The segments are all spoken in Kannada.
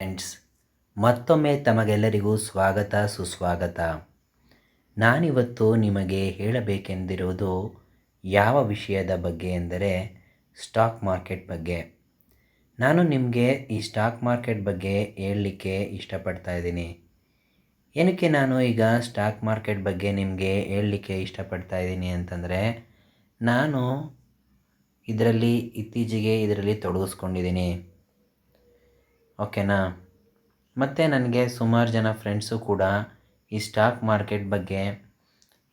ಫ್ರೆಂಡ್ಸ್, ಮತ್ತೊಮ್ಮೆ ತಮಗೆಲ್ಲರಿಗೂ ಸ್ವಾಗತ, ಸುಸ್ವಾಗತ. ನಾನಿವತ್ತು ನಿಮಗೆ ಹೇಳಬೇಕೆಂದಿರುವುದು ಯಾವ ವಿಷಯದ ಬಗ್ಗೆ ಎಂದರೆ ಸ್ಟಾಕ್ ಮಾರ್ಕೆಟ್ ಬಗ್ಗೆ. ನಾನು ನಿಮಗೆ ಈ ಸ್ಟಾಕ್ ಮಾರ್ಕೆಟ್ ಬಗ್ಗೆ ಹೇಳಲಿಕ್ಕೆ ಇಷ್ಟಪಡ್ತಾ ಇದ್ದೀನಿ. ಏನಕ್ಕೆ ನಾನು ಈಗ ಸ್ಟಾಕ್ ಮಾರ್ಕೆಟ್ ಬಗ್ಗೆ ನಿಮಗೆ ಹೇಳಲಿಕ್ಕೆ ಇಷ್ಟಪಡ್ತಾ ಇದ್ದೀನಿ ಅಂತಂದರೆ, ನಾನು ಇದರಲ್ಲಿ ಇತ್ತೀಚೆಗೆ ಇದರಲ್ಲಿ ತೊಡಗಿಸ್ಕೊಂಡಿದ್ದೀನಿ. ಓಕೆನಾ? ಮತ್ತು ನನಗೆ ಸುಮಾರು ಜನ ಫ್ರೆಂಡ್ಸು ಕೂಡ ಈ ಸ್ಟಾಕ್ ಮಾರ್ಕೆಟ್ ಬಗ್ಗೆ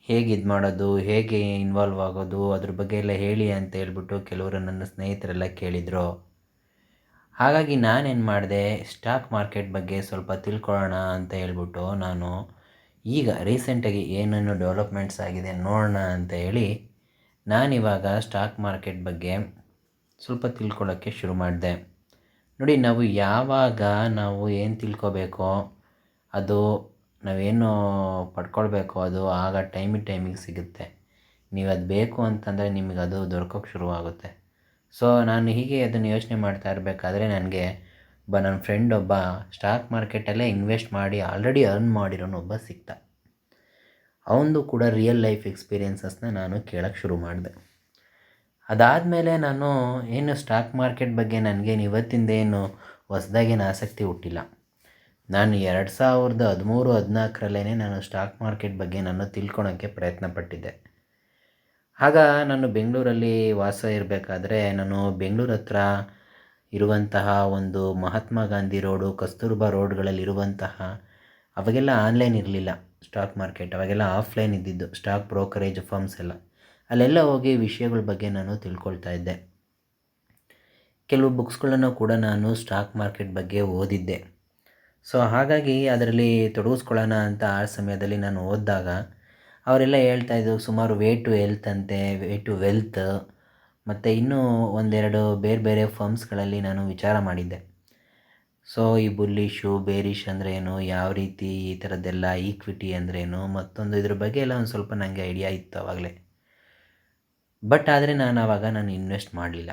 ಹೇಗೆ ಇದು ಮಾಡೋದು, ಹೇಗೆ ಇನ್ವಾಲ್ವ್ ಆಗೋದು, ಅದ್ರ ಬಗ್ಗೆ ಎಲ್ಲ ಹೇಳಿ ಅಂತ ಹೇಳ್ಬಿಟ್ಟು ಕೆಲವರು ನನ್ನ ಸ್ನೇಹಿತರೆಲ್ಲ ಕೇಳಿದರು. ಹಾಗಾಗಿ ನಾನೇನು ಮಾಡಿದೆ ಸ್ಟಾಕ್ ಮಾರ್ಕೆಟ್ ಬಗ್ಗೆ ಸ್ವಲ್ಪ ತಿಳ್ಕೊಳ್ಳೋಣ ಅಂತ ಹೇಳ್ಬಿಟ್ಟು ನಾನು ಈಗ ರೀಸೆಂಟಾಗಿ ಏನೇನು ಡೆವಲಪ್ಮೆಂಟ್ಸ್ ಆಗಿದೆ ನೋಡೋಣ ಅಂತ ಹೇಳಿ ನಾನಿವಾಗ ಸ್ಟಾಕ್ ಮಾರ್ಕೆಟ್ ಬಗ್ಗೆ ಸ್ವಲ್ಪ ತಿಳ್ಕೊಳ್ಳೋಕ್ಕೆ ಶುರು ಮಾಡಿದೆ. ನೋಡಿ, ನಾವು ಯಾವಾಗ ನಾವು ಏನು ತಿಳ್ಕೊಬೇಕೋ, ಅದು ನಾವೇನು ಪಡ್ಕೊಳ್ಬೇಕೋ, ಅದು ಆಗ ಟೈಮಿಗೆ ಟೈಮಿಗೆ ಸಿಗುತ್ತೆ. ನೀವು ಅದು ಬೇಕು ಅಂತಂದರೆ ನಿಮಗೆ ಅದು ದೊರಕೋಕ್ಕೆ ಶುರುವಾಗುತ್ತೆ. ಸೊ, ನಾನು ಹೀಗೆ ಅದನ್ನು ಯೋಚನೆ ಮಾಡ್ತಾ ಇರಬೇಕಾದ್ರೆ ನನಗೆ ಒಬ್ಬ ನನ್ನ ಫ್ರೆಂಡ್ ಒಬ್ಬ ಸ್ಟಾಕ್ ಮಾರ್ಕೆಟಲ್ಲೇ ಇನ್ವೆಸ್ಟ್ ಮಾಡಿ ಆಲ್ರೆಡಿ ಅರ್ನ್ ಮಾಡಿರೋನು ಒಬ್ಬ ಸಿಕ್ತ. ಅವನದು ಕೂಡ ರಿಯಲ್ ಲೈಫ್ ಎಕ್ಸ್ಪೀರಿಯೆನ್ಸಸ್ನ ನಾನು ಕೇಳೋಕ್ಕೆ ಶುರು ಮಾಡಿದೆ. ಅದಾದಮೇಲೆ ನಾನು ಏನು ಸ್ಟಾಕ್ ಮಾರ್ಕೆಟ್ ಬಗ್ಗೆ ನನಗೇನು ಇವತ್ತಿಂದ ಏನು ಹೊಸ್ದಾಗೇನು ಆಸಕ್ತಿ ಹುಟ್ಟಿಲ್ಲ. ನಾನು ಎರಡು ಸಾವಿರದ ಹದಿಮೂರು ಹದಿನಾಲ್ಕರಲ್ಲೇ ನಾನು ಸ್ಟಾಕ್ ಮಾರ್ಕೆಟ್ ಬಗ್ಗೆ ನಾನು ತಿಳ್ಕೊಳೋಕ್ಕೆ ಪ್ರಯತ್ನ ಪಟ್ಟಿದ್ದೆ ಆಗ ನಾನು ಬೆಂಗಳೂರಲ್ಲಿ ವಾಸ ಇರಬೇಕಾದ್ರೆ ನಾನು ಬೆಂಗಳೂರು ಹತ್ರ ಇರುವಂತಹ ಒಂದು ಮಹಾತ್ಮ ಗಾಂಧಿ ರೋಡು, ಕಸ್ತೂರ್ಬಾ ರೋಡ್ಗಳಲ್ಲಿರುವಂತಹ ಅವಾಗೆಲ್ಲ ಆನ್ಲೈನ್ ಇರಲಿಲ್ಲ ಸ್ಟಾಕ್ ಮಾರ್ಕೆಟ್ ಅವಾಗೆಲ್ಲ ಆಫ್ಲೈನ್ ಇದ್ದಿದ್ದು ಸ್ಟಾಕ್ ಬ್ರೋಕರೇಜ್ ಫರ್ಮ್ಸ್ ಎಲ್ಲ. ಅಲ್ಲೆಲ್ಲ ಹೋಗಿ ವಿಷಯಗಳ ಬಗ್ಗೆ ನಾನು ತಿಳ್ಕೊಳ್ತಾ ಇದ್ದೆ. ಕೆಲವು ಬುಕ್ಸ್ಗಳನ್ನು ಕೂಡ ನಾನು ಸ್ಟಾಕ್ ಮಾರ್ಕೆಟ್ ಬಗ್ಗೆ ಓದಿದ್ದೆ. ಸೊ, ಹಾಗಾಗಿ ಅದರಲ್ಲಿ ತೊಡಗಿಸ್ಕೊಳ್ಳೋಣ ಅಂತ ಆ ಸಮಯದಲ್ಲಿ ನಾನು ಓದಿದಾಗ ಅವರೆಲ್ಲ ಹೇಳ್ತಾ ಇದ್ದರು ಸುಮಾರು ವೇ ಟು ಹೆಲ್ತ್ ಅಂತೆ, ವೇ ಟು ವೆಲ್ತ್. ಮತ್ತು ಇನ್ನೂ ಒಂದೆರಡು ಬೇರೆ ಬೇರೆ ಫರ್ಮ್ಸ್ಗಳಲ್ಲಿ ನಾನು ವಿಚಾರ ಮಾಡಿದ್ದೆ. ಸೊ, ಈ ಬುಲ್ಲಿಶು ಬೇರಿಶ್ ಅಂದರೆ ಏನು ಯಾವ ರೀತಿ ಈ ಥರದ್ದೆಲ್ಲ ಈಕ್ವಿಟಿ ಅಂದ್ರೇನು, ಮತ್ತೊಂದು ಇದ್ರ ಬಗ್ಗೆ ಎಲ್ಲ ಒಂದು ಸ್ವಲ್ಪ ನನಗೆ ಐಡಿಯಾ ಇತ್ತು ಆವಾಗಲೇ ಬಟ್ ಆದರೆ ನಾನು ಆವಾಗ ನಾನು ಇನ್ವೆಸ್ಟ್ ಮಾಡಲಿಲ್ಲ.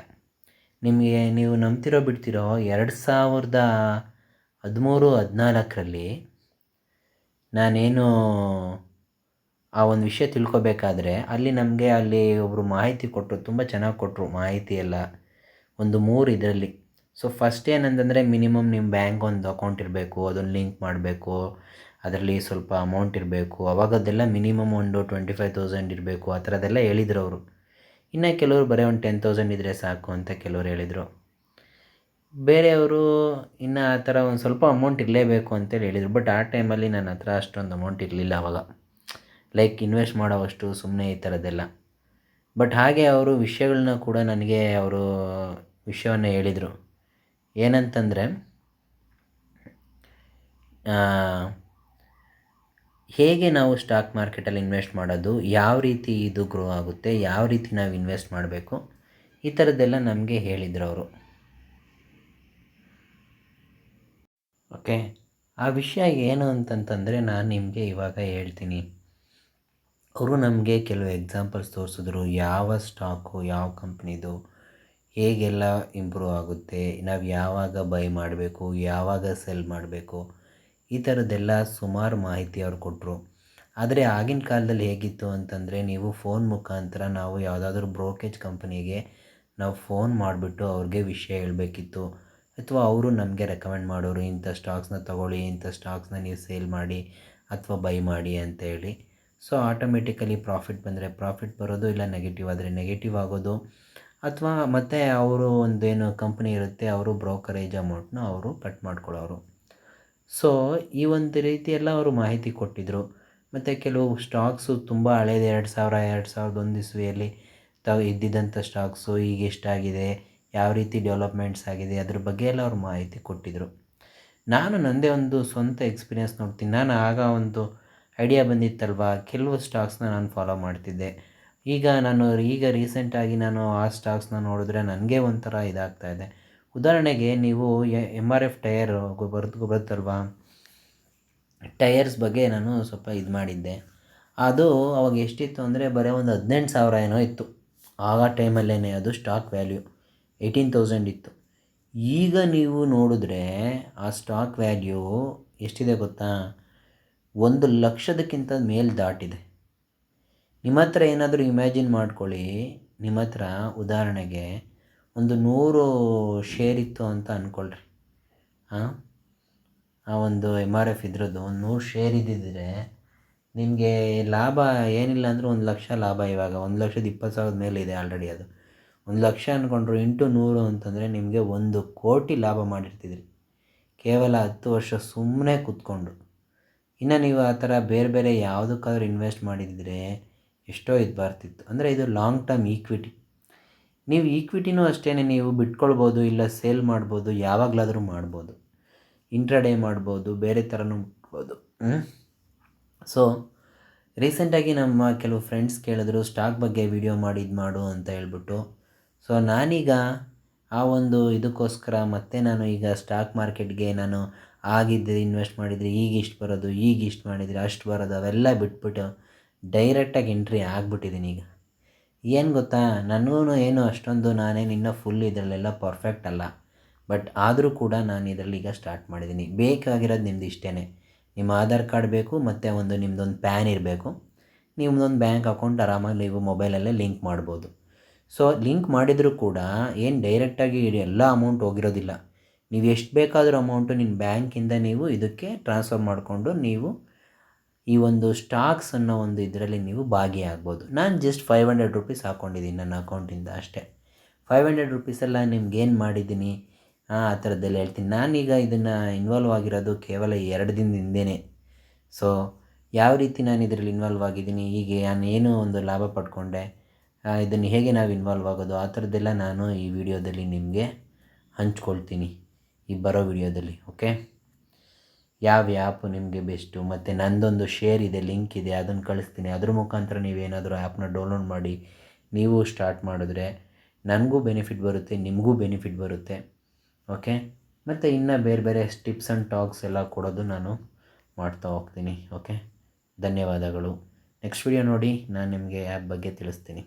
ನಿಮಗೆ ನೀವು ನಂಬ್ತಿರೋ ಬಿಡ್ತಿರೋ ಎರಡು ಸಾವಿರದ ಹದಿಮೂರು, ಹದಿನಾಲ್ಕರಲ್ಲಿ ನಾನೇನು ಆ ಒಂದು ವಿಷಯ ತಿಳ್ಕೊಬೇಕಾದ್ರೆ ಅಲ್ಲಿ ನಮಗೆ ಅಲ್ಲಿ ಒಬ್ಬರು ಮಾಹಿತಿ ಕೊಟ್ಟರು ತುಂಬ ಚೆನ್ನಾಗಿ ಕೊಟ್ಟರು ಮಾಹಿತಿ ಎಲ್ಲ. ಒಂದು ಮೂರು ಇದರಲ್ಲಿ. ಸೊ ಫಸ್ಟ್ ಏನಂತಂದರೆ ಮಿನಿಮಮ್ ನಿಮ್ಮ ಬ್ಯಾಂಕ್ ಒಂದು ಅಕೌಂಟ್ ಇರಬೇಕು, ಅದನ್ನು ಲಿಂಕ್ ಮಾಡಬೇಕು, ಅದರಲ್ಲಿ ಸ್ವಲ್ಪ ಅಮೌಂಟ್ ಇರಬೇಕು. ಅವಾಗದೆಲ್ಲ ಮಿನಿಮಮ್ ಒಂದು ಟ್ವೆಂಟಿ ಫೈವ್ ತೌಸಂಡ್ ಇರಬೇಕು, ಆ ಥರದ್ದೆಲ್ಲ ಹೇಳಿದ್ರು ಅವರು. ಇನ್ನು ಕೆಲವರು ಬರೀ ಒಂದು ಟೆನ್ ತೌಸಂಡ್ ಇದ್ದರೆ ಸಾಕು ಅಂತ ಕೆಲವರು ಹೇಳಿದರು. ಬೇರೆಯವರು ಇನ್ನು ಆ ಥರ ಒಂದು ಸ್ವಲ್ಪ ಅಮೌಂಟ್ ಇರಲೇಬೇಕು ಅಂತೇಳಿ ಹೇಳಿದರು. ಬಟ್ ಆ ಟೈಮಲ್ಲಿ ನನ್ನ ಹತ್ರ ಅಷ್ಟೊಂದು ಅಮೌಂಟ್ ಇರಲಿಲ್ಲ ಅವಾಗ. ಲೈಕ್ ಇನ್ವೆಸ್ಟ್ ಮಾಡೋವಷ್ಟು ಸುಮ್ಮನೆ ಈ ಥರದ್ದೆಲ್ಲ. ಬಟ್ ಹಾಗೆ ಅವರು ವಿಷಯಗಳನ್ನ ಕೂಡ ನನಗೆ ಅವರು ವಿಷಯವನ್ನು ಹೇಳಿದರು. ಏನಂತಂದರೆ ಹೇಗೆ ನಾವು ಸ್ಟಾಕ್ ಮಾರ್ಕೆಟಲ್ಲಿ ಇನ್ವೆಸ್ಟ್ ಮಾಡೋದು, ಯಾವ ರೀತಿ ಇದು ಗ್ರೋ ಆಗುತ್ತೆ, ಯಾವ ರೀತಿ ನಾವು ಇನ್ವೆಸ್ಟ್ ಮಾಡಬೇಕು, ಈ ಥರದ್ದೆಲ್ಲ ನಮಗೆ ಹೇಳಿದರು ಅವರು. ಓಕೆ ಆ ವಿಷಯ ಏನು ಅಂತಂತಂದರೆ ನಾನು ನಿಮಗೆ ಇವಾಗ ಹೇಳ್ತೀನಿ. ಅವರು ನಮಗೆ ಕೆಲವು ಎಕ್ಸಾಂಪಲ್ಸ್ ತೋರಿಸಿದ್ರು, ಯಾವ ಸ್ಟಾಕು ಯಾವ ಕಂಪ್ನಿದು ಹೇಗೆಲ್ಲ ಇಂಪ್ರೂವ್ ಆಗುತ್ತೆ, ನಾವು ಯಾವಾಗ ಬೈ ಮಾಡಬೇಕು, ಯಾವಾಗ ಸೆಲ್ ಮಾಡಬೇಕು ಈ ಥರದ್ದೆಲ್ಲ ಸುಮಾರು ಮಾಹಿತಿ ಅವ್ರು ಕೊಟ್ಟರು ಆದರೆ ಆಗಿನ ಕಾಲದಲ್ಲಿ ಹೇಗಿತ್ತು ಅಂತಂದರೆ ನೀವು ಫೋನ್ ಮುಖಾಂತರ ನಾವು ಯಾವುದಾದ್ರೂ ಬ್ರೋಕೇಜ್ ಕಂಪನಿಗೆ ನಾವು ಫೋನ್ ಮಾಡಿಬಿಟ್ಟು ಅವ್ರಿಗೆ ವಿಷಯ ಹೇಳಬೇಕಿತ್ತು. ಅಥವಾ ಅವರು ನಮಗೆ ರೆಕಮೆಂಡ್ ಮಾಡೋರು, ಇಂಥ ಸ್ಟಾಕ್ಸ್ನ ತೊಗೊಳ್ಳಿ, ಇಂಥ ಸ್ಟಾಕ್ಸ್ನ ನೀವು ಸೇಲ್ ಮಾಡಿ ಅಥವಾ ಬೈ ಮಾಡಿ ಅಂತ ಹೇಳಿ. ಸೊ ಆಟೋಮೆಟಿಕಲಿ ಪ್ರಾಫಿಟ್ ಬಂದರೆ ಪ್ರಾಫಿಟ್ ಬರೋದು ಇಲ್ಲ ನೆಗೆಟಿವ್ ಆದರೆ ನೆಗೆಟಿವ್ ಆಗೋದು. ಅಥವಾ ಮತ್ತು ಅವರು ಒಂದೇನು ಕಂಪ್ನಿ ಇರುತ್ತೆ, ಅವರು ಬ್ರೋಕರೇಜ್ ಅಮೌಂಟ್ನ ಅವರು ಕಟ್ ಮಾಡ್ಕೊಳ್ಳೋರು. ಸೊ ಈ ಒಂದು ರೀತಿಯೆಲ್ಲ ಅವರು ಮಾಹಿತಿ ಕೊಟ್ಟಿದ್ದರು ಮತ್ತು ಕೆಲವು ಸ್ಟಾಕ್ಸು ತುಂಬ ಹಳೇದು, ಎರಡು ಸಾವಿರ, ಎರಡು ಸಾವಿರದ ಒಂದು ಇಸ್ವಿಯಲ್ಲಿ ತಾವು ಇದ್ದಿದ್ದಂಥ ಸ್ಟಾಕ್ಸು ಈಗ ಎಷ್ಟಾಗಿದೆ, ಯಾವ ರೀತಿ ಡೆವಲಪ್ಮೆಂಟ್ಸ್ ಆಗಿದೆ, ಅದ್ರ ಬಗ್ಗೆ ಎಲ್ಲ ಅವರು ಮಾಹಿತಿ ಕೊಟ್ಟಿದ್ದರು ನಾನು ನನ್ನದೇ ಒಂದು ಸ್ವಂತ ಎಕ್ಸ್ಪೀರಿಯನ್ಸ್ ನೋಡ್ತೀನಿ. ನಾನು ಆಗ ಒಂದು ಐಡಿಯಾ ಬಂದಿತ್ತಲ್ವ, ಕೆಲವು ಸ್ಟಾಕ್ಸ್ನ ನಾನು ಫಾಲೋ ಮಾಡ್ತಿದ್ದೆ. ಈಗ ನಾನು, ಈಗ ರೀಸೆಂಟಾಗಿ ನಾನು ಆ ಸ್ಟಾಕ್ಸ್ನ ನೋಡಿದ್ರೆ ನನಗೆ ಒಂಥರ ಇದಾಗ್ತಾ ಇದೆ. ಉದಾಹರಣೆಗೆ ನೀವು ಎಂ ಆರ್ ಎಫ್ ಟಯರ್ ಬರ್ದು ಬರುತ್ತಲ್ವಾ? ಟಯರ್ಸ್ ಬಗ್ಗೆ ನಾನು ಸ್ವಲ್ಪ ಇದು ಮಾಡಿದ್ದೆ. ಅದು ಅವಾಗ ಎಷ್ಟಿತ್ತು ಅಂದರೆ ಬರೀ ಒಂದು ಹದಿನೆಂಟು ಸಾವಿರ ಏನೋ ಇತ್ತು. ಆಗ ಟೈಮಲ್ಲೇ ಅದು ಸ್ಟಾಕ್ ವ್ಯಾಲ್ಯೂ ಏಯ್ಟೀನ್ ತೌಸಂಡ್ ಇತ್ತು. ಈಗ ನೀವು ನೋಡಿದ್ರೆ ಆ ಸ್ಟಾಕ್ ವ್ಯಾಲ್ಯೂ ಎಷ್ಟಿದೆ ಗೊತ್ತಾ? ಒಂದು ಲಕ್ಷದಕ್ಕಿಂತ ಮೇಲೆ ದಾಟಿದೆ. ನಿಮ್ಮ ಹತ್ರ ಏನಾದರೂ ಇಮ್ಯಾಜಿನ್ ಮಾಡ್ಕೊಳ್ಳಿ. ನಿಮ್ಮ ಹತ್ರ ಉದಾಹರಣೆಗೆ ಒಂದು ನೂರು ಶೇರ್ ಇತ್ತು ಅಂತ ಅಂದ್ಕೊಳ್ರಿ ಹಾಂ ಆ ಒಂದು ಎಂ ಆರ್ ಎಫ್ ಇದ್ರದ್ದು ಒಂದು ನೂರು ಶೇರ್ ಇದ್ದಿದ್ದರೆ ನಿಮಗೆ ಲಾಭ ಏನಿಲ್ಲ ಅಂದರೂ ಒಂದು ಲಕ್ಷ ಲಾಭ ಇವಾಗ. ಒಂದು ಲಕ್ಷದ ಇಪ್ಪತ್ತು ಸಾವಿರದ ಮೇಲೆ ಇದೆ ಆಲ್ರೆಡಿ ಅದು. ಒಂದು ಲಕ್ಷ ಅಂದ್ಕೊಂಡ್ರು ಇಂಟು ನೂರು ಅಂತಂದರೆ ನಿಮಗೆ ಒಂದು ಕೋಟಿ ಲಾಭ ಮಾಡಿರ್ತಿದ್ರಿ. ಕೇವಲ ಹತ್ತು ವರ್ಷ ಸುಮ್ಮನೆ ಕೂತ್ಕೊಂಡು. ಇನ್ನು ನೀವು ಆ ಥರ ಬೇರೆ ಬೇರೆ ಯಾವುದಕ್ಕಾದ್ರೂ ಇನ್ವೆಸ್ಟ್ ಮಾಡಿದರೆ ಎಷ್ಟೋ ಇದು ಬರ್ತಿತ್ತು. ಅಂದರೆ ಇದು ಲಾಂಗ್ ಟರ್ಮ್ ಈಕ್ವಿಟಿ ನೀವು ಈಕ್ವಿಟಿನೂ ಅಷ್ಟೇ ನೀವು ಬಿಟ್ಕೊಳ್ಬೋದು ಇಲ್ಲ ಸೇಲ್ ಮಾಡ್ಬೋದು, ಯಾವಾಗಲಾದರೂ ಮಾಡ್ಬೋದು. ಇಂಟ್ರಾಡೇ ಮಾಡ್ಬೋದು, ಬೇರೆ ಥರನೂ ಮಾಡ್ಬೋದು ಸೊ ರೀಸೆಂಟಾಗಿ ನಮ್ಮ ಕೆಲವು ಫ್ರೆಂಡ್ಸ್ ಕೇಳಿದ್ರು ಸ್ಟಾಕ್ ಬಗ್ಗೆ ವಿಡಿಯೋ ಮಾಡಿ, ಇದು ಮಾಡು ಅಂತ ಹೇಳ್ಬಿಟ್ಟು. ಸೊ ನಾನೀಗ ಆ ಒಂದು ಇದಕ್ಕೋಸ್ಕರ ಮತ್ತೆ ನಾನು ಈಗ ಸ್ಟಾಕ್ ಮಾರ್ಕೆಟ್ಗೆ ನಾನು ಆಗಿದ್ದರೆ ಇನ್ವೆಸ್ಟ್ ಮಾಡಿದರೆ, ಈಗ ಇಷ್ಟು ಬರೋದು, ಈಗ ಇಷ್ಟು ಮಾಡಿದರೆ, ಅಷ್ಟು ಬರೋದು, ಅವೆಲ್ಲ ಬಿಟ್ಬಿಟ್ಟು ಡೈರೆಕ್ಟಾಗಿ ಎಂಟ್ರಿ ಆಗಿಬಿಟ್ಟಿದ್ದೀನಿ ಈಗ. ಏನು ಗೊತ್ತಾ? ನನಗೂ ಏನು ಅಷ್ಟೊಂದು ನಾನೇನು ಇನ್ನೂ ಫುಲ್ ಇದರಲ್ಲೆಲ್ಲ ಪರ್ಫೆಕ್ಟ್ ಅಲ್ಲ. ಬಟ್ ಆದರೂ ಕೂಡ ನಾನು ಇದರಲ್ಲಿ ಈಗ ಸ್ಟಾರ್ಟ್ ಮಾಡಿದ್ದೀನಿ ಬೇಕಾಗಿರೋದು ನಿಮ್ದು ಇಷ್ಟೇ ನಿಮ್ಮ ಆಧಾರ್ ಕಾರ್ಡ್ ಬೇಕು, ಮತ್ತು ಒಂದು ನಿಮ್ಮದೊಂದು ಪ್ಯಾನ್ ಇರಬೇಕು. ನಿಮ್ಮದೊಂದು ಬ್ಯಾಂಕ್ ಅಕೌಂಟ್ ಆರಾಮಾಗಿ ನೀವು ಮೊಬೈಲಲ್ಲೇ ಲಿಂಕ್ ಮಾಡ್ಬೋದು. ಸೊ ಲಿಂಕ್ ಮಾಡಿದರೂ ಕೂಡ ಏನು ಡೈರೆಕ್ಟಾಗಿ ಎಲ್ಲ ಅಮೌಂಟ್ ಹೋಗಿರೋದಿಲ್ಲ. ನೀವು ಎಷ್ಟು ಬೇಕಾದರೂ ಅಮೌಂಟು ನಿಮ್ಮ ಬ್ಯಾಂಕಿಂದ ನೀವು ಇದಕ್ಕೆ ಟ್ರಾನ್ಸ್ಫರ್ ಮಾಡಿಕೊಂಡು ನೀವು ಈ ಒಂದು ಸ್ಟಾಕ್ಸ್ ಅನ್ನೋ ಒಂದು ಇದರಲ್ಲಿ ನೀವು ಭಾಗಿಯಾಗ್ಬೋದು. ನಾನು ಜಸ್ಟ್ ಫೈವ್ ಹಂಡ್ರೆಡ್ ರುಪೀಸ್ ಹಾಕ್ಕೊಂಡಿದ್ದೀನಿ ನನ್ನ ಅಕೌಂಟಿಂದ ಅಷ್ಟೇ. ಫೈವ್ ಹಂಡ್ರೆಡ್ ರುಪೀಸೆಲ್ಲ ನಿಮ್ಗೇನು ಮಾಡಿದ್ದೀನಿ? ಆ ಥರದ್ದೆಲ್ಲ ಹೇಳ್ತೀನಿ. ನಾನೀಗ ಇದನ್ನು ಇನ್ವಾಲ್ವ್ ಆಗಿರೋದು ಕೇವಲ ಎರಡು ದಿನದಿಂದೇ ಸೊ ಯಾವ ರೀತಿ ನಾನು ಇದರಲ್ಲಿ ಇನ್ವಾಲ್ವ್ ಆಗಿದ್ದೀನಿ? ಹೀಗೆ ನಾನು ಏನು ಒಂದು ಲಾಭ ಪಡ್ಕೊಂಡೆ? ಇದನ್ನು ಹೇಗೆ ನಾವು ಇನ್ವಾಲ್ವ್ ಆಗೋದು? ಆ ಥರದ್ದೆಲ್ಲ ನಾನು ಈ ವಿಡಿಯೋದಲ್ಲಿ ನಿಮಗೆ ಹಂಚ್ಕೊಳ್ತೀನಿ. ಈ ಬರೋ ವಿಡಿಯೋದಲ್ಲಿ ಓಕೆ ಯಾವ ಆ್ಯಪು ನಿಮಗೆ ಬೆಸ್ಟು ಮತ್ತು ನಂದೊಂದು ಶೇರ್ ಇದೆ ಲಿಂಕ್ ಇದೆ, ಅದನ್ನು ಕಳಿಸ್ತೀನಿ. ಅದ್ರ ಮುಖಾಂತರ ನೀವೇನಾದರೂ ಆ್ಯಪ್ನ ಡೌನ್ಲೋಡ್ ಮಾಡಿ, ನೀವು ಸ್ಟಾರ್ಟ್ ಮಾಡಿದ್ರೆ ನನಗೂ ಬೆನಿಫಿಟ್ ಬರುತ್ತೆ, ನಿಮಗೂ ಬೆನಿಫಿಟ್ ಬರುತ್ತೆ. ಓಕೆ ಮತ್ತು ಇನ್ನು ಬೇರೆ ಬೇರೆ ಟಿಪ್ಸ್ ಆ್ಯಂಡ್ ಟಾಕ್ಸ್ ಎಲ್ಲ ಕೊಡೋದು ನಾನು ಮಾಡ್ತಾ ಹೋಗ್ತೀನಿ. ಓಕೆ ಧನ್ಯವಾದಗಳು. ನೆಕ್ಸ್ಟ್ ವಿಡಿಯೋ ನೋಡಿ ನಾನು ನಿಮಗೆ ಆ್ಯಪ್ ಬಗ್ಗೆ ತಿಳಿಸ್ತೀನಿ.